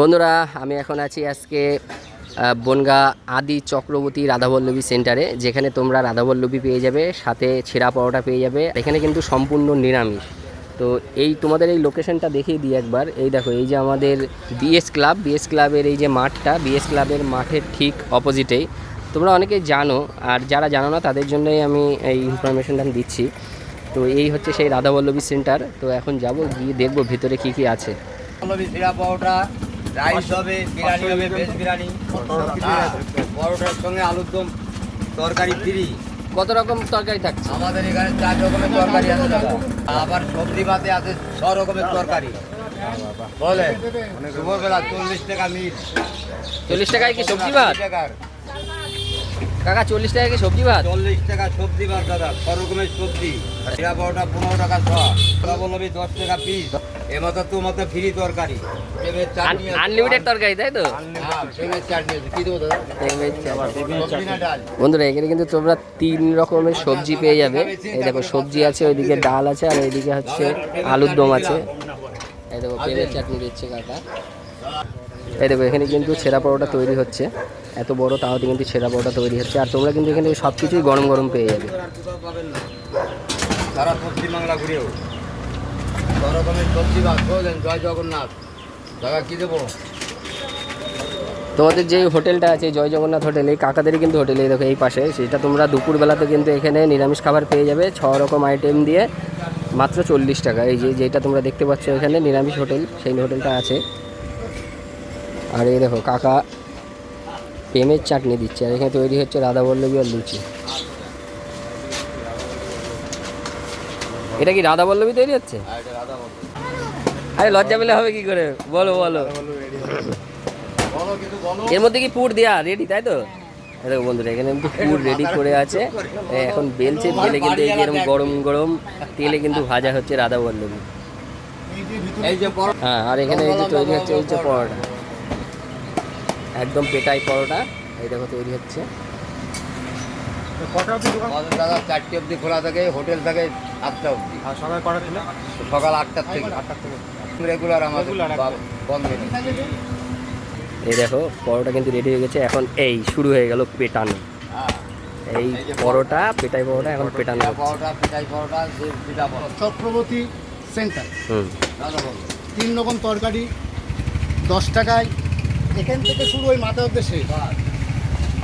বন্ধুরা, আমি এখন আছি আজকে বনগা আদি চক্রবর্তী রাধাবল্লভী সেন্টারে, যেখানে তোমরা রাধাবল্লভী পেয়ে যাবে, সাথে ছেঁড়া পরোটা পেয়ে যাবে এখানে কিন্তু সম্পূর্ণ নিরামিষ। তো এই তোমাদের এই লোকেশনটা দেখিয়ে দিই একবার। এই দেখো, এই যে আমাদের বিএস ক্লাব বিএস ক্লাবের এই যে মাঠটা বিএস ক্লাবের মাঠের ঠিক অপোজিটেই তোমরা অনেকেই জানো, আর যারা জানো না, তাদের জন্যই আমি এই ইনফরমেশনটা দিচ্ছি। তো এই হচ্ছে সেই রাধাবল্লভী সেন্টার তো এখন যাব, গিয়ে দেখব ভিতরে কি কি আছে। পাউডার রাইস হবে বিরিয়ানি হবে ভেজ বিরিয়ানি। পরোটার সঙ্গে আলুর দম তরকারি ফ্রি কত রকম তরকারি থাকছে? আমাদের এখানে চার রকমের তরকারি আছে দাদা। আবার সবজি ভাতে আছে ছ রকমের তরকারি। বলে দুপুরবেলা চল্লিশ টাকা মিট চল্লিশ টাকায় কি সবজি ভাত? কাকা চল্লিশ টাকা কি সবজি ভাত? চল্লিশ টাকা সবজি ভাত দাদা ছ রকমের সবজি। সিরা পাউডা পনেরো টাকা ছ বলবি দশ টাকা পিস এ তো মতো ফ্রি তরকারি। প্রেমের চাটনি আনলিমিটেড তরকারি তাই তো? হ্যাঁ, প্রেমের চাটনি আছে। কি দেবো দাদা? ডাল? বন্ধুরা এখানে কিন্তু তোমরা তিন রকমের সবজি পেয়ে যাবে। এই দেখো সবজি আছে ওইদিকে ডাল আছে আর এইদিকে হচ্ছে আলুর দম আছে। এই দেখো পেঁপের চাটনি দিচ্ছে কাকা। এই দেখো এখানে কিন্তু ছেঁড়া পরোটা তৈরি হচ্ছে। এত বড় তাওতে কিন্তু ছেঁড়া পরোটা তৈরি হচ্ছে। আর তোমরা কিন্তু এখানে সব কিছুই গরম গরম পেয়ে যাবে। সারা পশ্চিম বাংলা ঘুরেও। তোমাদের যে হোটেলটা আছে, জয় জগন্নাথ হোটেল, এই কাকাদেরই কিন্তু হোটেল, এই দেখো এই পাশে। সেটা তোমরা দুপুরবেলাতে কিন্তু এখানে নিরামিষ খাবার পেয়ে যাবে, ছ রকম আইটেম দিয়ে, মাত্র চল্লিশ টাকা। এই যে, যেটা তোমরা দেখতে পাচ্ছ এখানে, নিরামিষ হোটেল, সেই হোটেলটা আছে। আর এই দেখো, কাকা প্রেমের চাটনি দিচ্ছে, আর এখানে তৈরি হচ্ছে রাধাবল্লভী আর লুচি। এটা কি রাধা রাধাবল্লভী তৈরি হচ্ছে? আর এটা রাধা বলো আরে লজ্জা পেলে হবে কি করে? বলো বলো। বলো কিন্তু বলো। এর মধ্যে কি পুর দেওয়া রেডি তাই তো? এই দেখো বন্ধুরা এখানে কিন্তু পুর রেডি করে আছে এখন বেলছে বেলে কিন্তু এই এরকম গরম গরম তেলে কিন্তু ভাজা হচ্ছে রাধা বল্লভী। এই যে পরো- হ্যাঁ আর এখানে এই যে তৈরি হচ্ছে এই যে পরোটা। একদম পেটাই পরোটা। এই দেখো তৈরি হচ্ছে। দাদা চারটে অবধি খোলা থাকে হোটেল থাকে। আটটা অবধি। আর সকাল কটা ছিল সকাল আটটার থেকে। আটটার থেকে রেগুলার আমাদের বন্ধ নেই এই দেখো পরোটা কিন্তু রেডি হয়ে গেছে। এখন এই শুরু হয়ে গেল পেটানো। হ্যাঁ। এই পরোটা পেটাই পরোটা এখন পেটানো পরোটা পিঠাই পরোটা যে পিঠা পরোটা চক্রবর্তী সেন্টার। হুম। দাদা তিন রকম তরকারি দশ টাকায়। এখান থেকে শুরু ওই মাথা অব্দি শেষ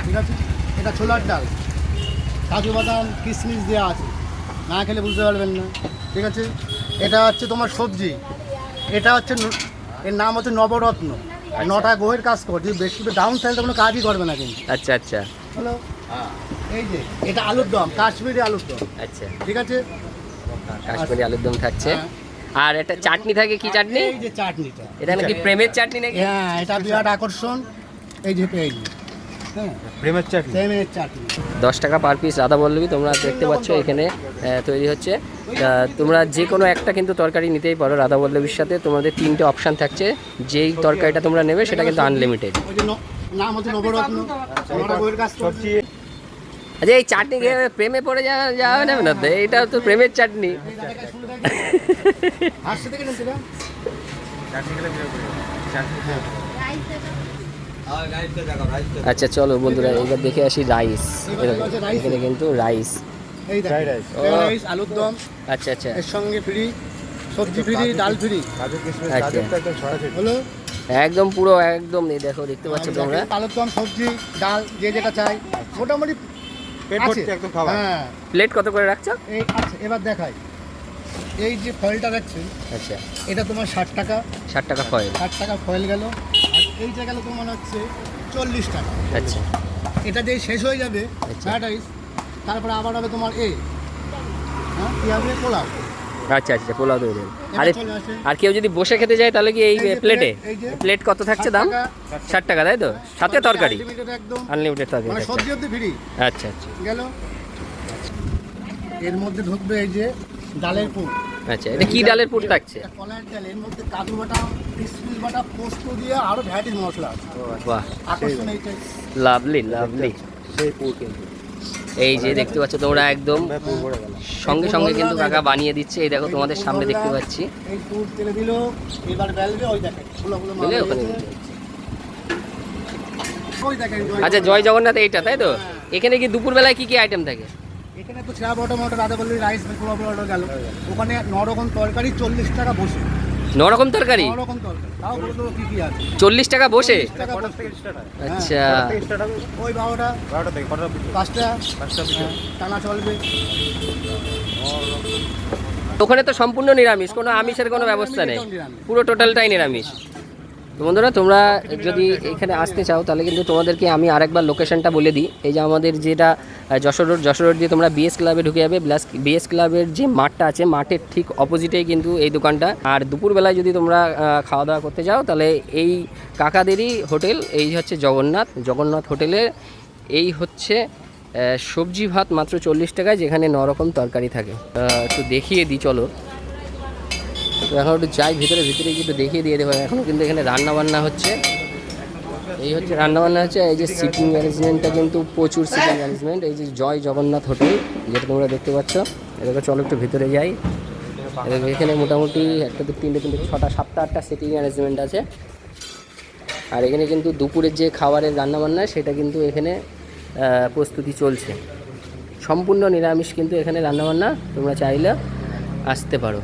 ঠিক আছে? এটা ছোলার ডাল। কাজু বাদাম কিশমিশ দেওয়া আছে। না খেলে বুঝতে পারবেন না। ঠিক আছে? এটা হচ্ছে তোমার সবজি। এটা হচ্ছে এর নাম হচ্ছে নবরত্ন। নটা গোয়ের কাজ কর। যদি বেশি ডাউন সাইডে কোনো কাজই করবে না কিন্তু। আচ্ছা আচ্ছা। হ্যালো হ্যাঁ এই যে এটা আলুর দম কাশ্মীরি আলুর দম। আচ্ছা। ঠিক আছে? কাশ্মীরি আলুর দম থাকছে। হ্যাঁ। আর এটা চাটনি থাকে কি চাটনি? এই যে চাটনিটা। এটা নাকি প্রেমের চাটনি নাকি? হ্যাঁ এটা বিরাট আকর্ষণ। এই যে এই প্রেমের চাটনি। সেমের চাটনি। দশ টাকা পার পিস রাধা বল্লভী তোমরা দেখতে পাচ্ছ এখানে তৈরি হচ্ছে। তোমরা যে কোনো একটা কিন্তু তরকারি নিতেই পারো রাধা বল্লভীর সাথে। তোমাদের তিনটে অপশান থাকছে। যেই তরকারিটা তোমরা নেবে সেটা কিন্তু আনলিমিটেড নাম হচ্ছে নবরত্ন। সবজি আচ্ছা এই চাটনি খেয়ে প্রেমে পড়ে যাওয়া যাওয়া যাবে না তো? এইটা তো প্রেমের চাটনি। হাসছে থেকে নিতে চাটনি খেলে আচ্ছা চলো বন্ধুরা এবার দেখে আসি রাইস এখানে কিন্তু রাইস আলুর দম আচ্ছা আচ্ছা। এর সঙ্গে ফ্রি সবজি ফ্রি ডাল ফ্রি আচ্ছা। একদম হলো? একদম পুরো একদম এই দেখো দেখতে পাচ্ছ তোমরা? আলুর দম সবজি ডাল যে যেটা চাই মোটামুটি ভর্তি একদম খাবার। হ্যাঁ। প্লেট কত করে রাখছো? এই আচ্ছা এবার দেখাই। এই যে ফয়েলটা দেখছেন আচ্ছা। এটা তোমার ষাট টাকা। ষাট টাকা ফয়েল ষাট টাকা ফয়েল গেল। এইটা গেল তোমার হচ্ছে চল্লিশ টাকা। আচ্ছা। এটা যেই শেষ হয়ে যাবে আচ্ছা। ফ্রাইড রাইস তারপরে আবার হবে তোমার এ হ্যাঁ কী হবে? পোলাও। আচ্ছা আচ্ছা পোলাও আরে কেউ যদি বসে খেতে যায় তাহলে কি এই প্লেটে। প্লেট কত থাকছে দাম? ষাট টাকা তাই তো? সাথে তরকারি। Unlimited একদম। আনলিমিটেড তরকারি মানে সবজি অব্দি ফ্রি আচ্ছা আচ্ছা। গেল। এর মধ্যে ঢুকবে এই যে ডালের পুর। আচ্ছা এটা কি ডালের পুর থাকছে? কলার ডাল এর মধ্যে কাজু বাটা কিশমিশ বাটা পোস্ত দিয়ে আরও ভ্যারাইটিস মশলা আছে। বাহ আকর্ষণ এইটাই লাভলি লাভলি। সেই পুর কিন্তু। এই যে দেখতে পাচ্ছ তোমরা একদম গেল। সঙ্গে সঙ্গে কিন্তু কাকা বানিয়ে দিচ্ছে। এই দেখো তোমাদের সামনে দেখতে পাচ্ছি। এই পুর তেলে দিল। এবার বেলবে ওই দেখে ফুলো ফুলো বুঝলে ওখানে। হয়েছে। ওই দেখেন জয় আচ্ছা জয় জগন্নাথ এইটা তাই তো? এখানে কি দুপুরবেলায় কি কি আইটেম থাকে? এখানে তো ছেঁড়া বড়টা মোটা রাধা বললি রাইস পোড়া পোড়াটা গেল। ওখানে ন রকম তরকারি চল্লিশ টাকা বসে। ন রকম তরকারি? ন তরকারি। তাও বলে দেবো কী কী আছে? চল্লিশ টাকা বসে? হয়? আচ্ছা। স্টার্ট ওই বারোটা। বারোটা থেকে কটা পাঁচটা। পাঁচটা হ্যাঁ, টানা চলবে। ওখানে তো সম্পূর্ণ নিরামিষ কোনো আমিষের কোনো ব্যবস্থা নেই। পুরো টোটালটাই নিরামিষ। তো বন্ধুরা, তোমরা যদি এখানে আসতে চাও, তাহলে কিন্তু তোমাদেরকে আমি আরেকবার লোকেশনটা বলে দিই। এই যে আমাদের যেটা যশোর রোড যশোর রোড দিয়ে তোমরা বিএস ক্লাবে ঢুকে যাবে। প্লাস বিএস ক্লাবের যে মাঠটা আছে, মাঠের ঠিক অপোজিটেই কিন্তু এই দোকানটা। আর দুপুরবেলায় যদি তোমরা খাওয়া দাওয়া করতে যাও তাহলে এই কাকাদেরই হোটেল, এই হচ্ছে জগন্নাথ। জগন্নাথ হোটেলের এই হচ্ছে সবজি ভাত মাত্র চল্লিশ টাকায়, যেখানে ন রকম তরকারি থাকে। একটু দেখিয়ে দিই, চলো। তো এখন একটু যাই ভিতরে ভিতরে একটু দেখিয়ে দিয়ে দেবো এখনও কিন্তু এখানে রান্নাবান্না হচ্ছে। এই হচ্ছে রান্নাবান্না হচ্ছে, এই যে সিটিং অ্যারেঞ্জমেন্টটা কিন্তু প্রচুর সিটিং অ্যারেঞ্জমেন্ট এই যে জয় জগন্নাথ হোটেল, যেটা তোমরা দেখতে পাচ্ছ। এটাকে চলো একটু ভিতরে যাই। এখানে মোটামুটি একটা দু তিনটে তিনটে, ছটা, সাতটা, আটটা সিটিং অ্যারেঞ্জমেন্ট আছে। আর এখানে কিন্তু দুপুরের যে খাবারের রান্নাবান্না, সেটা কিন্তু এখানে প্রস্তুতি চলছে। সম্পূর্ণ নিরামিষ কিন্তু এখানে রান্নাবান্না তোমরা চাইলে আসতে পারো।